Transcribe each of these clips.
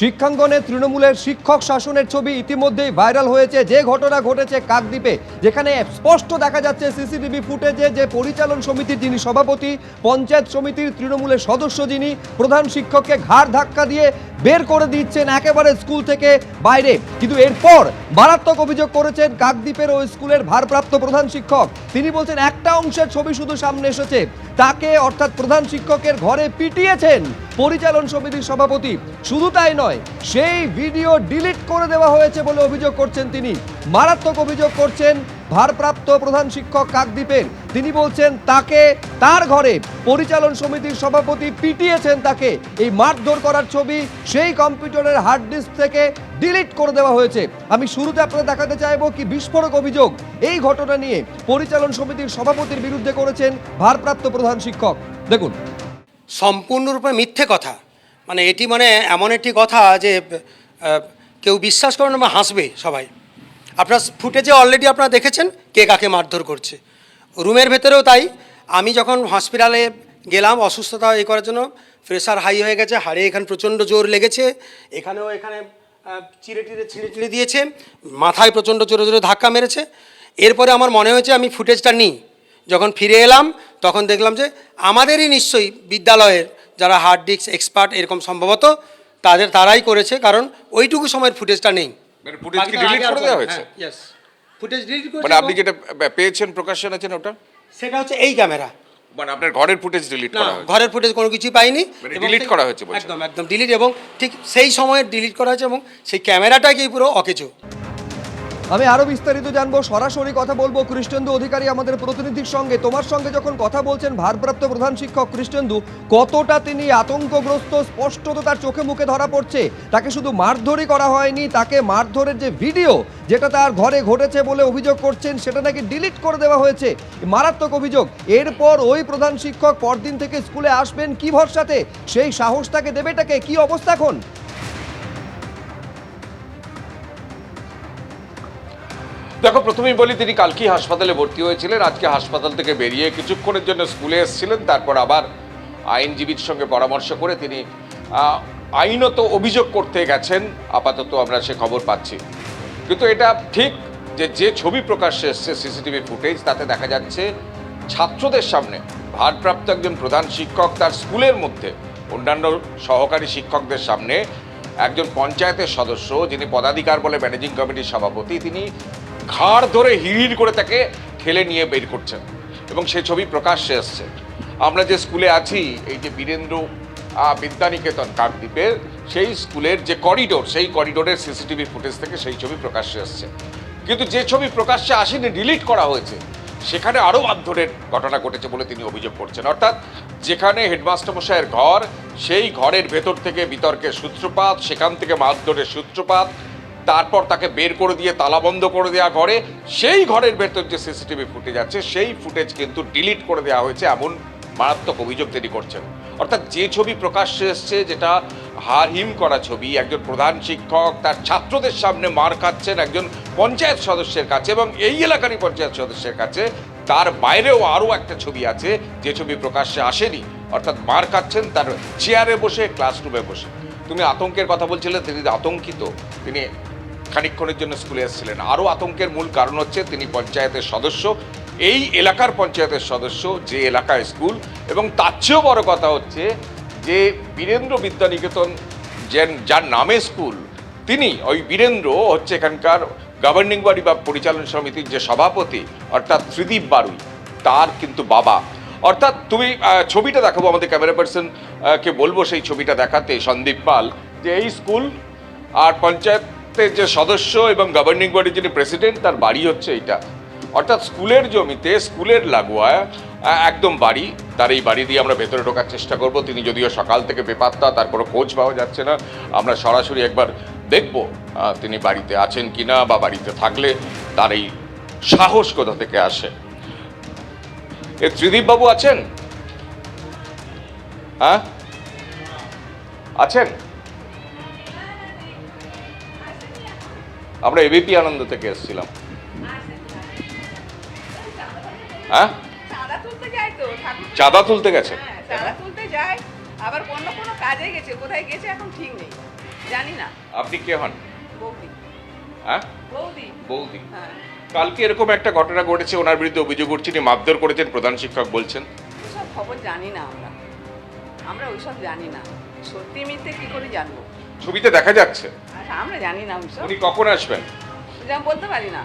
শিক্ষাঙ্গনে তৃণমূলের শিক্ষক শাসনের ছবি ইতিমধ্যেই ভাইরাল হয়েছে। যে ঘটনা ঘটেছে কাকদ্বীপে, যেখানে স্পষ্ট দেখা যাচ্ছে সিসিটিভি ফুটেজে যে পরিচালন সমিতির যিনি সভাপতি, পঞ্চায়েত সমিতির তৃণমূলের সদস্য যিনি, প্রধান শিক্ষককে ঘাড় ধাক্কা দিয়ে বের করে দিচ্ছেন একেবারে স্কুল থেকে বাইরে। কিন্তু এরপর মারাত্মক অভিযোগ করেছেন কাকদ্বীপের ওই স্কুলের ভারপ্রাপ্ত প্রধান শিক্ষক। তিনি বলছেন, একটা অংশের ছবি শুধু সামনে এসেছে। তাকে অর্থাৎ প্রধান শিক্ষকের ঘরে পিটিয়েছেন। পরিচালন সমিতির সভাপতি। শুধু তাই নয়, সেই ভিডিও ডিলিট করে দেওয়া হয়েছে বলে অভিযোগ করছেন তিনি। মারাত্মক অভিযোগ করছেন ভারপ্রাপ্ত প্রধান শিক্ষক কাকদ্বীপের। তিনি বলছেন, তাকে তার ঘরে পরিচালন সমিতির সভাপতি পিটিয়েছেন তাকে। এই মারধর করার ছবি সেই কম্পিউটারের হার্ড ডিস্ক থেকে ডিলিট করে দেওয়া হয়েছে। আমি শুরুতে আপনাদের দেখাতে চাইব কি বিস্ফোরক অভিযোগ। এই ঘটনা নিয়ে পরিচালন সমিতির সভাপতির বিরুদ্ধে করেছেন ভারপ্রাপ্ত প্রধান শিক্ষক। দেখুন। সম্পূর্ণরূপে মিথ্যে কথা। মানে এটি মানে এমন একটি কথা যে কেউ বিশ্বাস করে না বা হাসবে সবাই। আপনার ফুটেজে অলরেডি আপনারা দেখেছেন কে কাকে মারধর করছে। রুমের ভেতরেও তাই। আমি যখন হসপিটালে গেলাম, অসুস্থতা এ করার জন্য প্রেশার হাই হয়ে গেছে, হাড়ে এখানে প্রচণ্ড জোর লেগেছে, এখানেও এখানে চিড়ে টিড়ে, ছিঁড়ে টিড়ে দিয়েছে, মাথায় প্রচণ্ড জোরে জোরে ধাক্কা মেরেছে। এরপরে আমার মনে হয়েছে আমি ফুটেজটা নিই। যখন ফিরে এলাম তখন দেখলাম যে আমাদেরই নিশ্চয়ই বিদ্যালয়ের যারা হার্ড ডিস্ক এক্সপার্ট এরকম সম্ভবত তাদের তারাই করেছে কারণ ওইটুকু সময়ের ফুটেজটা নেই। মানে footage কি delete করে দেওয়া হয়েছে? ইয়েস ফুটেজ ডিলিট করে মানে আপনি যেটা পেয়েছেন প্রকাশন আছেন ওটা? সেটা হচ্ছে এই ক্যামেরা মানে আপনার ঘরের ফুটেজ ডিলিট করা হয়েছে। ঘরের ফুটেজ কোনো কিছুই পাইনি। মানে এবং করা হয়েছে? একদম একদম ডিলিট এবং ঠিক সেই সময়ে ডিলিট করা হয়েছে এবং সেই ক্যামেরাটাকেই পুরো অকেচো আমি আরও বিস্তারিত জানব, সরাসরি কথা বলব। কৃষ্ণেন্দু অধিকারী আমাদের প্রতিনিধির সঙ্গে। তোমার সঙ্গে যখন কথা বলছেন ভারপ্রাপ্ত প্রধান শিক্ষক কৃষ্ণেন্দু, কতটা তিনি আতঙ্কগ্রস্ত, স্পষ্টত তার চোখে মুখে ধরা পড়ছে? তাকে শুধু মারধরই করা হয়নি, তাকে মারধরের যে ভিডিও, যেটা তার ঘরে ঘটেছে বলে অভিযোগ করছেন, সেটা নাকি ডিলিট করে দেওয়া হয়েছে? মারাত্মক অভিযোগ। এরপর ওই প্রধান শিক্ষক পরদিন থেকে স্কুলে আসবেন, কি ভরসাতে? সেই সাহস তাকে দেবেটাকে কি অবস্থা এখন? দেখো, প্রথমেই বলি, তিনি কালকেই হাসপাতালে ভর্তি হয়েছিলেন। আজকে হাসপাতাল থেকে বেরিয়ে কিছুক্ষণের জন্য স্কুলে এসেছিলেন। তারপর আবার আইনজীবীর সঙ্গে পরামর্শ করে তিনি আইনত অভিযোগ করতে গেছেন। আপাতত আমরা সে খবর পাচ্ছি। কিন্তু এটা ঠিক যে যে ছবি প্রকাশ্যে এসছে, সিসিটিভি ফুটেজ, তাতে দেখা যাচ্ছে ছাত্রদের সামনে ভারপ্রাপ্ত একজন প্রধান শিক্ষক তার স্কুলের মধ্যে, অন্যান্য সহকারী শিক্ষকদের সামনে একজন পঞ্চায়েতের সদস্য, যিনি পদাধিকার বলে ম্যানেজিং কমিটির সভাপতি, তিনি ঘাড় ধরে হিড় করে তাকে ঠেলে নিয়ে বের করছেন। এবং সে ছবি প্রকাশ্যে এসছে আমরা যে স্কুলে আছি, এই যে বীরেন্দ্র বিদ্যানিকেতন কাকদ্বীপের, সেই স্কুলের যে করিডোর, সেই করিডোরের সিসিটিভি ফুটেজ থেকে সেই ছবি প্রকাশ্যে এসছে কিন্তু যে ছবি প্রকাশ্যে আসেনি, ডিলিট করা হয়েছে, সেখানে আরও মারধরের ঘটনা ঘটেছে বলে তিনি অভিযোগ করছেন। অর্থাৎ যেখানে হেডমাস্টার মশাইয়ের ঘর, সেই ঘরের ভেতর থেকে বিতর্কের সূত্রপাত, সেখান থেকে মারধরের সূত্রপাত তারপর তাকে বের করে দিয়ে তালাবন্ধ করে দেওয়া ঘরে। সেই ঘরের ভেতর যে সিসিটিভি ফুটেজ আছে, সেই ফুটেজ কিন্তু ডিলিট করে দেওয়া হয়েছে এমন মারাত্মক অভিযোগ তিনি করছেন। অর্থাৎ যে ছবি প্রকাশ্যে এসছে, যেটা হারহিম করা ছবি, একজন প্রধান শিক্ষক, তার ছাত্রদের সামনে মার খাচ্ছেন একজন পঞ্চায়েত সদস্যের কাছে এবং এই এলাকারই পঞ্চায়েত সদস্যের কাছে। তার বাইরেও আরও একটা ছবি আছে, যে ছবি প্রকাশ্যে আসেনি। অর্থাৎ মার খাচ্ছেন তার চেয়ারে বসে ক্লাসরুমে বসে। তুমি আতঙ্কের কথা বলছিলে, তিনি আতঙ্কিত। তিনি খানিকক্ষণের জন্য স্কুলে এসেছিলেন। আরও আতঙ্কের মূল কারণ হচ্ছে তিনি পঞ্চায়েতের সদস্য। এই এলাকার পঞ্চায়েতের সদস্য, যে এলাকায় স্কুল। এবং তার চেয়েও বড় কথা হচ্ছে যে বীরেন্দ্র বিদ্যানিকেতন যে যার নামে স্কুল, তিনি, ওই বীরেন্দ্র হচ্ছে এখানকার গভর্নিং বডি বা পরিচালন সমিতির যে সভাপতি, অর্থাৎ ত্রিদীপ বারুই, তার কিন্তু বাবা। অর্থাৎ তুমি ছবিটা দেখাবো আমাদের ক্যামেরা পার্সন কে বলব সেই ছবিটা দেখাতে, সন্দীপ পাল, যে এই স্কুল আর পঞ্চায়েতের যে সদস্য এবং গভর্নিং বডির যিনি প্রেসিডেন্ট তার বাড়ি হচ্ছে এইটা। অর্থাৎ স্কুলের জমিতে, স্কুলের লাগোয়া একদম বাড়ি। তার এই বাড়ি দিয়ে আমরা ভেতরে ঢোকার চেষ্টা করব। তিনি যদিও সকাল থেকে বেপাত্তা, তার কোনো খোঁজ পাওয়া যাচ্ছে না। আমরা সরাসরি একবার দেখব তিনি বাড়িতে আছেন কিনা বা বাড়িতে থাকলে তার এই সাহস কোথা থেকে আসে। এ ত্রিদীপ বাবু আছেন? হ্যাঁ? আছেন? আমরা এবিপি আনন্দ থেকে এসেছিলাম। হ্যাঁ? চাঁদা তুলতে গেছে? আবার অন্য কোনো কাজে গেছে কোথায় গেছে এখন ঠিক নেই জানি না আপনি কে হন? বৌদি হ্যাঁ? বৌদি। বৌদি কালকে এরকম একটা ঘটনা ঘটেছে ওনার বিরুদ্ধে অভিযোগ উঠছে মারধর করেছেন প্রধান শিক্ষক বলছেন। ওইসব খবর জানি না আমরা। আমরা ওইসব জানি না। সত্যি মিথ্যে কি করে জানব? ছবিতে দেখা যাচ্ছে। আমরা জানি না ওইসব উনি কখন আসবেন? যেমন বলতে পারি না।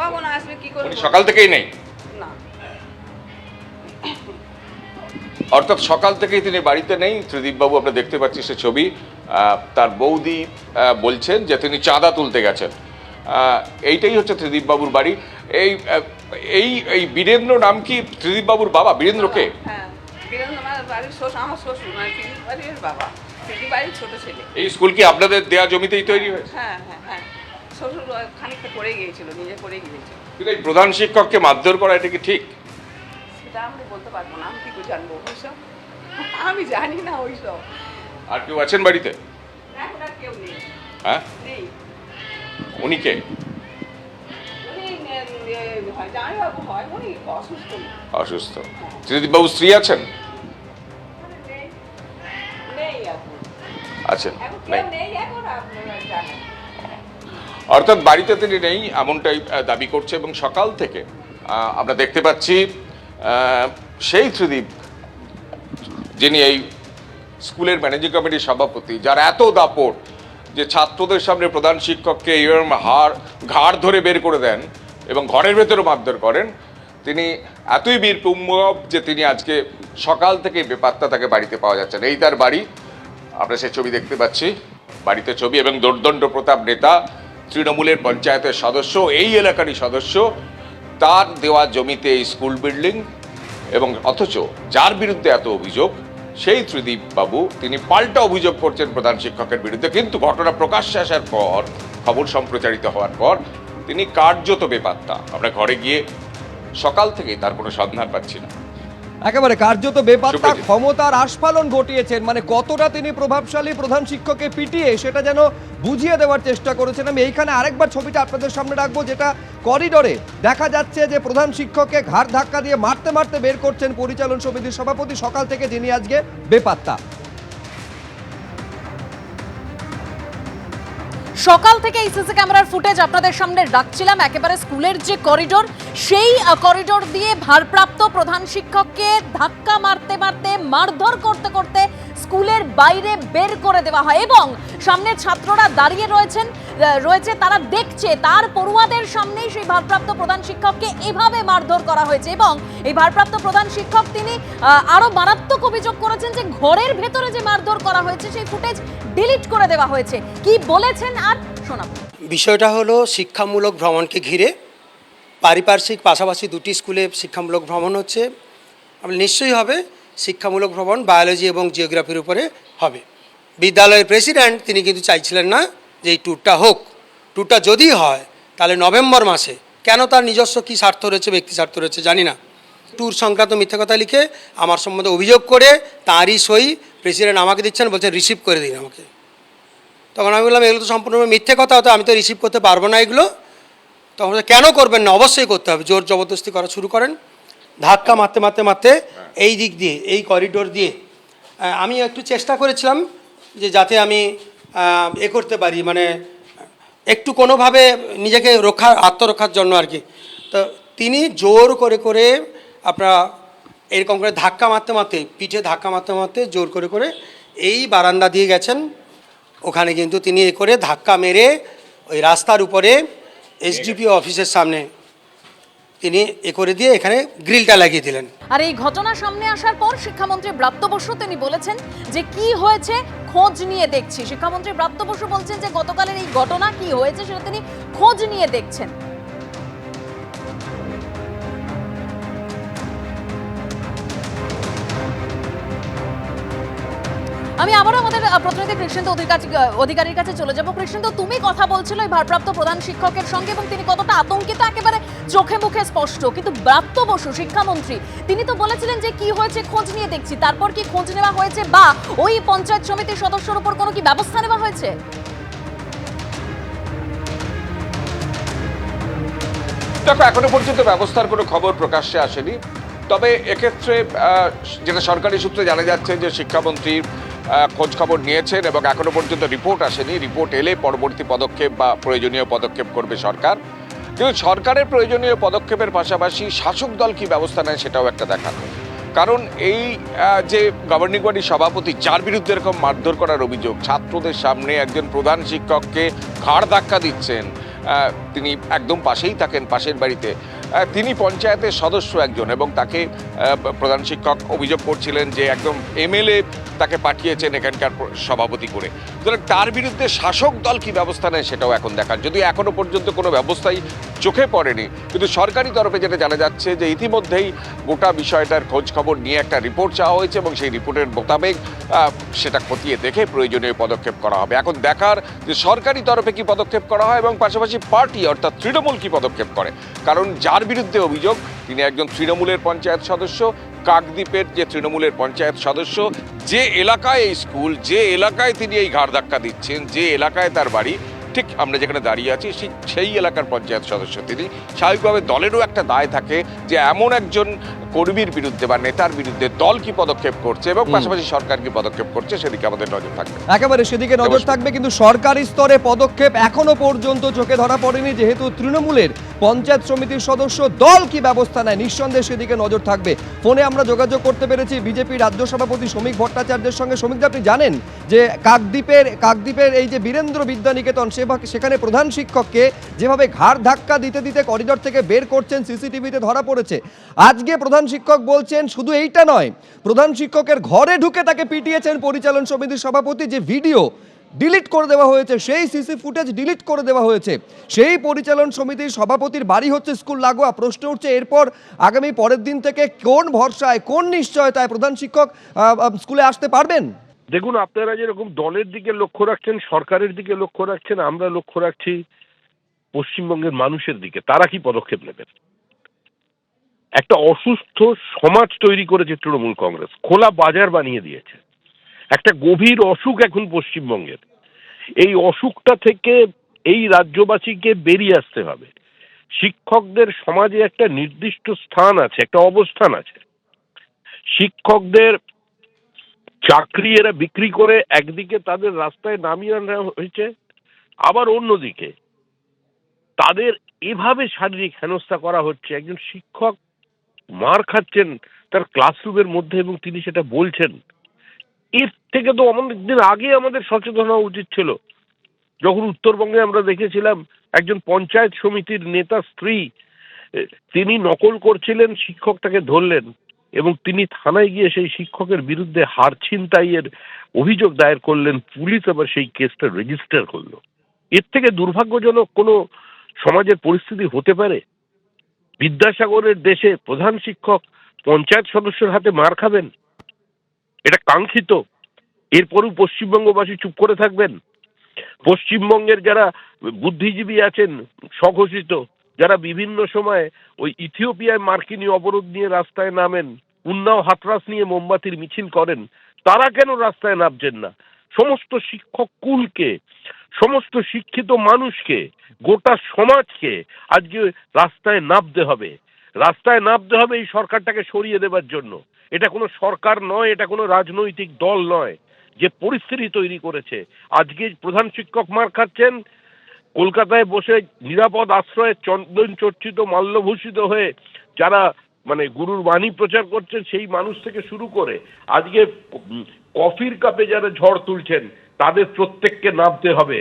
কখন আসবে কি করে উনি সকাল থেকেই নেই? না। অর্থাৎ সকাল থেকেই তিনি বাড়িতে নেই। ত্রিদীপবাবু আমরা দেখতে পাচ্ছি সে ছবি। তার বৌদি বলছেন যে তিনি চাঁদা তুলতে গেছেন। এইটাই হচ্ছে ত্রিদীপবাবুর বাড়ি। এই এই এই বীরেন্দ্র নাম কি ত্রিদীপবাবুর বাবা? বীরেন্দ্রকে হ্যাঁ বীরেন্দ্র আমার বাড়ির শ্বশুর আমার শ্বশুর মানে পিড়ি বাড়ির বাবা। পিড়ি বাড়ির ছোট ছেলে। এই স্কুল কি আপনাদের দেয়া জমিতেই তৈরি হয়েছে? হ্যাঁ হ্যাঁ হ্যাঁ। শ্বশুর খানিকটা করে গিয়েছিল নিজে করে গিয়েছিল। কিন্তু এই প্রধান শিক্ষককে মারধর করা এটা কি ঠিক? সেটা বলতে পারব না আমি কি করে জানব ওইসব? আমি জানি না ওইসব। আর কেউ আছেন বাড়িতে? এখন আর কেউ নেই। হ্যাঁ? নেই। উনি কে? অসুস্থ। অসুস্থ। ত্রিদীপবাবু স্ত্রী আছেন? আছেন অর্থাৎ বাড়িতে তিনি নেই এমনটাই দাবি করছে এবং সকাল থেকে আমরা দেখতে পাচ্ছি সেই ত্রিদীপ যিনি এই স্কুলের ম্যানেজিং কমিটির সভাপতি যার এত দাপট যে ছাত্রদের সামনে প্রধান শিক্ষককে এরম হাড় ঘাড় ধরে বের করে দেন এবং ঘরের ভেতরে মারধর করেন তিনি এতই বীর পুম্মব যে তিনি আজকে সকাল থেকে বেপাত্তা তাকে বাড়িতে পাওয়া যাচ্ছে না এই তার বাড়ি আমরা সেই ছবি দেখতে পাচ্ছি। বাড়িতে ছবি এবং দোর্দণ্ড প্রতাপ নেতা, তৃণমূলের পঞ্চায়েতের সদস্য, এই এলাকারই সদস্য, তার দেওয়া জমিতে এই স্কুল বিল্ডিং এবং অথচ যার বিরুদ্ধে এত অভিযোগ, সেই ত্রিদীপ বাবু, তিনি পাল্টা অভিযোগ করছেন প্রধান শিক্ষকের বিরুদ্ধে, কিন্তু ঘটনা প্রকাশ্যে আসার পর, খবর সম্প্রচারিত হওয়ার পর, তিনি কার্যত বেপাত্তা। আমরা ঘরে গিয়ে সকাল থেকেই তার কোনো সন্ধান পাচ্ছি না। একেবারে কার্যত বেপাত্তা ক্ষমতার আস্ফালন ঘটিয়েছেন মানে কতটা তিনি প্রভাবশালী প্রধান শিক্ষককে পিটিয়ে সেটা যেন বুঝিয়ে দেওয়ার চেষ্টা করেছেন। আমি এইখানে আরেকবার ছবিটা আপনাদের সামনে রাখব যেটা করিডোরে দেখা যাচ্ছে যে প্রধান শিক্ষককে ঘাড় ধাক্কা দিয়ে মারতে মারতে বের করছেন পরিচালন সমিতির সভাপতি সকাল থেকে যিনি আজকে বেপাত্তা। সকাল থেকে এই সিসি ক্যামেরার ফুটেজ আপনাদের সামনে রাখছিলাম। একেবারে স্কুলের যে করিডোর, সেই করিডোর দিয়ে ভারপ্রাপ্ত প্রধান শিক্ষককে ধাক্কা মারতে মারতে, মারধর করতে করতে স্কুলের বাইরে বের করে দেওয়া হয় এবং সামনে ছাত্ররা দাঁড়িয়ে রয়েছেন রয়েছে তারা দেখছে তার পড়ুয়াদের সামনেই সেই ভারপ্রাপ্ত প্রধান শিক্ষককে এভাবে মারধর করা হয়েছে এবং এই ভারপ্রাপ্ত প্রধান শিক্ষক তিনি আহ, আরও মারাত্মক অভিযোগ করেছেন যে ঘরের ভেতরে যে মারধর করা হয়েছে সেই ফুটেজ ডিলিট করে দেওয়া হয়েছে। কি বলেছেন আর শোনাবো। বিষয়টা হলো শিক্ষামূলক ভ্রমণকে ঘিরে পারিপার্শ্বিক পাশাপাশি দুটি স্কুলে শিক্ষামূলক ভ্রমণ হচ্ছে। নিশ্চয়ই হবে শিক্ষামূলক ভ্রমণ বায়োলজি এবং জিওগ্রাফির উপরে হবে। বিদ্যালয়ের প্রেসিডেন্ট তিনি কিন্তু চাইছিলেন না যে এই ট্যুরটা হোক। ট্যুরটা যদি হয়, তাহলে নভেম্বর মাসে। কেন তার নিজস্ব কী স্বার্থ রয়েছে, ব্যক্তি স্বার্থ রয়েছে জানি না। ট্যুর সংক্রান্ত মিথ্যা কথা লিখে, আমার সম্বন্ধে অভিযোগ করে তাঁরই সই প্রেসিডেন্ট আমাকে দিচ্ছেন, বলছেন রিসিভ করে দিন আমাকে। তখন আমি বললাম, এগুলো তো সম্পূর্ণ মিথ্যে কথা হতো আমি তো রিসিভ করতে পারব না এগুলো। তখন কেন করবেন না? অবশ্যই করতে হবে। জোর জবরদস্তি করা শুরু করেন। ধাক্কা মারতে মারতে মারতে এই দিক দিয়ে এই করিডোর দিয়ে। আমি একটু চেষ্টা করেছিলাম যে যাতে আমি এ করতে পারি মানে একটু কোনোভাবে নিজেকে রক্ষা আত্মরক্ষার জন্য আর কি। তো তিনি জোর করে করে আপনার এরকম করে ধাক্কা মারতে মারতে পিঠে ধাক্কা মারতে মারতে জোর করে করে এই বারান্দা দিয়ে গেছেন। ওখানে কিন্তু তিনি এ করে ধাক্কা মেরে ওই রাস্তার উপরে এসডিপি অফিসের সামনে তিনি এ করে দিয়ে এখানে গ্রিলটা লাগিয়ে দিলেন। আর এই ঘটনা সামনে আসার পর শিক্ষামন্ত্রী ব্রাত্য বসু তিনি বলেছেন যে কি হয়েছে খোঁজ নিয়ে দেখছি। শিক্ষামন্ত্রী ব্রাত্য বসু বলছেন যে গতকালের এই ঘটনা কি হয়েছে সেটা তিনি খোঁজ নিয়ে দেখছেন। আমি আবারও আমাদের প্রতিনিধি কৃষ্ণেন্দু অধিকারীর কাছে চলে যাব। কৃষ্ণেন্দু, তুমি কথা বলছিল এই ভারপ্রাপ্ত প্রধান শিক্ষকের সঙ্গে এবং তিনি কতটা আতঙ্কিত, একেবারে চোখে মুখে স্পষ্ট। কিন্তু ব্রাত্য বসু, শিক্ষামন্ত্রী, তিনি তো বলেছিলেন যে কি হয়েছে খোঁজ নিয়ে দেখছি। তারপর কি খোঁজ নেওয়া হয়েছে বা ওই পঞ্চায়েত সমিতির সদস্যর উপর কোনো কি ব্যবস্থা নেওয়া হয়েছে? দেখো, এখনও পর্যন্ত ব্যবস্থার কোনো খবর প্রকাশ্যে আসেনি। তবে এক্ষেত্রে যেটা সরকারি সূত্রে জানা যাচ্ছে যে শিক্ষামন্ত্রী খোঁজ খবর নিয়েছেন এবং এখনও পর্যন্ত রিপোর্ট আসেনি। রিপোর্ট এলে পরবর্তী পদক্ষেপ বা প্রয়োজনীয় পদক্ষেপ করবে সরকার। কিন্তু সরকারের প্রয়োজনীয় পদক্ষেপের পাশাপাশি শাসক দল কি ব্যবস্থা নেয় সেটাও একটা দেখার কারণ এই যে গভর্নিং বডির সভাপতি, যার বিরুদ্ধে এরকম মারধর করার অভিযোগ, ছাত্রদের সামনে একজন প্রধান শিক্ষককে ঘাড় ধাক্কা দিচ্ছেন তিনি একদম পাশেই থাকেন, পাশের বাড়িতে। তিনি পঞ্চায়েতের সদস্য একজন এবং তাকে প্রধান শিক্ষক অভিযোগ করছিলেন যে একদম এমএলএ তাকে পাঠিয়েছেন এখানকার সভাপতি করে। সুতরাং তার বিরুদ্ধে শাসক দল কি ব্যবস্থা নেয় সেটাও এখন দেখার। যদিও এখনও পর্যন্ত কোনো ব্যবস্থাই চোখে পড়েনি, কিন্তু সরকারি তরফে যেটা জানা যাচ্ছে যে ইতিমধ্যেই গোটা বিষয়টার খোঁজ খবর নিয়ে একটা রিপোর্ট চাওয়া হয়েছে এবং সেই রিপোর্টের মোতাবেক সেটা খতিয়ে দেখে প্রয়োজনীয় পদক্ষেপ করা হবে। এখন দেখার যে সরকারি তরফে কি পদক্ষেপ করা হয় এবং পাশাপাশি পার্টি অর্থাৎ তৃণমূল কি পদক্ষেপ করে। কারণ যার বিরুদ্ধে অভিযোগ। তিনি একজন তৃণমূলের পঞ্চায়েত সদস্য, কাকদ্বীপের যে তৃণমূলের পঞ্চায়েত সদস্য, যে এলাকায় এই স্কুল, যে এলাকায় তিনি এই ঘাড় ধাক্কা দিচ্ছেন, যে এলাকায় তার বাড়ি, ঠিক আমরা যেখানে দাঁড়িয়ে আছি সেই এলাকার পঞ্চায়েত সদস্য তিনি। স্বাভাবিকভাবে দলেরও একটা দায় থাকে যে এমন একজন কর্মীর বিরুদ্ধে বা নেতার বিরুদ্ধে দল কি পদক্ষেপ করছে এবং পাশাপাশি সরকার কি পদক্ষেপ করছে সেদিকে আমাদের নজর থাকবে। একেবারে সেদিকে নজর থাকবে কিন্তু সরকারি স্তরে পদক্ষেপ এখনও পর্যন্ত চোখে ধরা পড়েনি যেহেতু তৃণমূলের পঞ্চায়েত সমিতির সদস্য দল কি ব্যবস্থা নেয় নিঃসন্দেহে সেদিকে নজর থাকবে। ফোনে আমরা যোগাযোগ করতে পেরেছি বিজেপি রাজ্য সভাপতি শ্রমিক ভট্টাচার্যের সঙ্গে। শ্রমিকদা আপনি জানেন যে কাকদ্বীপের কাকদ্বীপের এই যে বীরেন্দ্র বিদ্যানিকেতন সেখানে প্রধান শিক্ষককে যেভাবে ঘাড় ধাক্কা দিতে দিতে করিডর থেকে বের করছেন, সিসিটিভিতে ধরা পড়েছে। আজকে প্রধান শিক্ষক বলছেন, শুধু এইটা নয়, প্রধান শিক্ষকের ঘরে ঢুকে তাকে পিটিয়েছেন পরিচালন সমিতির সভাপতি। যে ভিডিও ডিলিট করে দেওয়া হয়েছে, সেই সিসি ফুটেজ ডিলিট করে দেওয়া হয়েছে। সেই পরিচালন সমিতির সভাপতির বাড়ি হচ্ছে স্কুল লাগোয়া। প্রশ্ন উঠছে, এরপর আগামী পরের দিন থেকে কোন ভরসায়, কোন নিশ্চয়তায় প্রধান শিক্ষক স্কুলে আসতে পারবেন? দেখুন, আপনারা যেরকম দলের দিকে লক্ষ্য রাখছেন, সরকারের দিকে লক্ষ্য রাখছেন, আমরা লক্ষ্য রাখছি পশ্চিমবঙ্গের মানুষের দিকে। তারা কি পদক্ষেপ নেবেন? একটা অসুস্থ সমাজ তৈরি করেছে তৃণমূল কংগ্রেস, খোলা বাজার বানিয়ে দিয়েছে। একটা গভীর অসুখ এখন পশ্চিমবঙ্গের। এই অসুখটা থেকে এই রাজ্যবাসীকে বেরিয়ে আসতে হবে। শিক্ষকদের সমাজে একটা নির্দিষ্ট স্থান আছে, একটা অবস্থান আছে। শিক্ষকদের চাকরি এরা বিক্রি করে একদিকে তাদের রাস্তায় নামিয়ে আনা হয়েছে, আবার অন্যদিকে তাদের এভাবে শারীরিক হেনস্থা করা হচ্ছে। একজন শিক্ষক মার খাচ্ছেন তার ক্লাসরুমের মধ্যে এবং তিনি সেটা বলছেন। এর থেকে তো অনেক দিন আগে আমাদের সচেতন হওয়া উচিত ছিল। যখন উত্তরবঙ্গে আমরা দেখেছিলাম একজন পঞ্চায়েত সমিতির নেতা স্ত্রী তিনি নকল করছিলেন, শিক্ষক তাকে ধরলেন। এবং তিনি থানায় গিয়ে সেই শিক্ষকের বিরুদ্ধে হার ছিনতাইয়ের অভিযোগ দায়ের করলেন, পুলিশ আবার সেই কেসটা রেজিস্টার করল। এর থেকে দুর্ভাগ্যজনক কোনো সমাজের পরিস্থিতি হতে পারে? বিদ্যাসাগরের দেশে প্রধান শিক্ষক পঞ্চায়েত সদস্যের হাতে মার খাবেন? এটা কাঙ্ক্ষিত। এরপরও পশ্চিমবঙ্গবাসী চুপ করে থাকবেন? পশ্চিমবঙ্গের যারা বুদ্ধিজীবী আছেন, স্বঘোষিত যারা বিভিন্ন সময় ওই ইথিওপিয়ায় মার্কিনী অবরোধ নিয়ে রাস্তায় নামেন, উন্নাও হাতরাস নিয়ে মোমবাতির মিছিল করেন, তারা কেন রাস্তায় নামছেন না? সমস্ত শিক্ষক কুলকে, সমস্ত শিক্ষিত মানুষকে, গোটা সমাজকে আজকে রাস্তায় নামতে হবে। রাস্তায় নামতে হবে এই সরকারটাকে সরিয়ে দেবার জন্য। এটা কোনো সরকার নয়, এটা কোনো রাজনৈতিক দল নয়, যে পরিস্থিতি তৈরি করেছে। আজকে প্রধান শিক্ষক মার খাচ্ছেন কলকাতায় বসে নিরাপদ আশ্রয়ে চন্দন চর্চিত, মাল্যভূষিত হয়ে যারা মানে গুরুর বাণী প্রচার করছেন সেই মানুষ থেকে শুরু করে আজকে কফির কাপে যারা ঝড় তুলছেন, তাদের প্রত্যেককে নামতে হবে।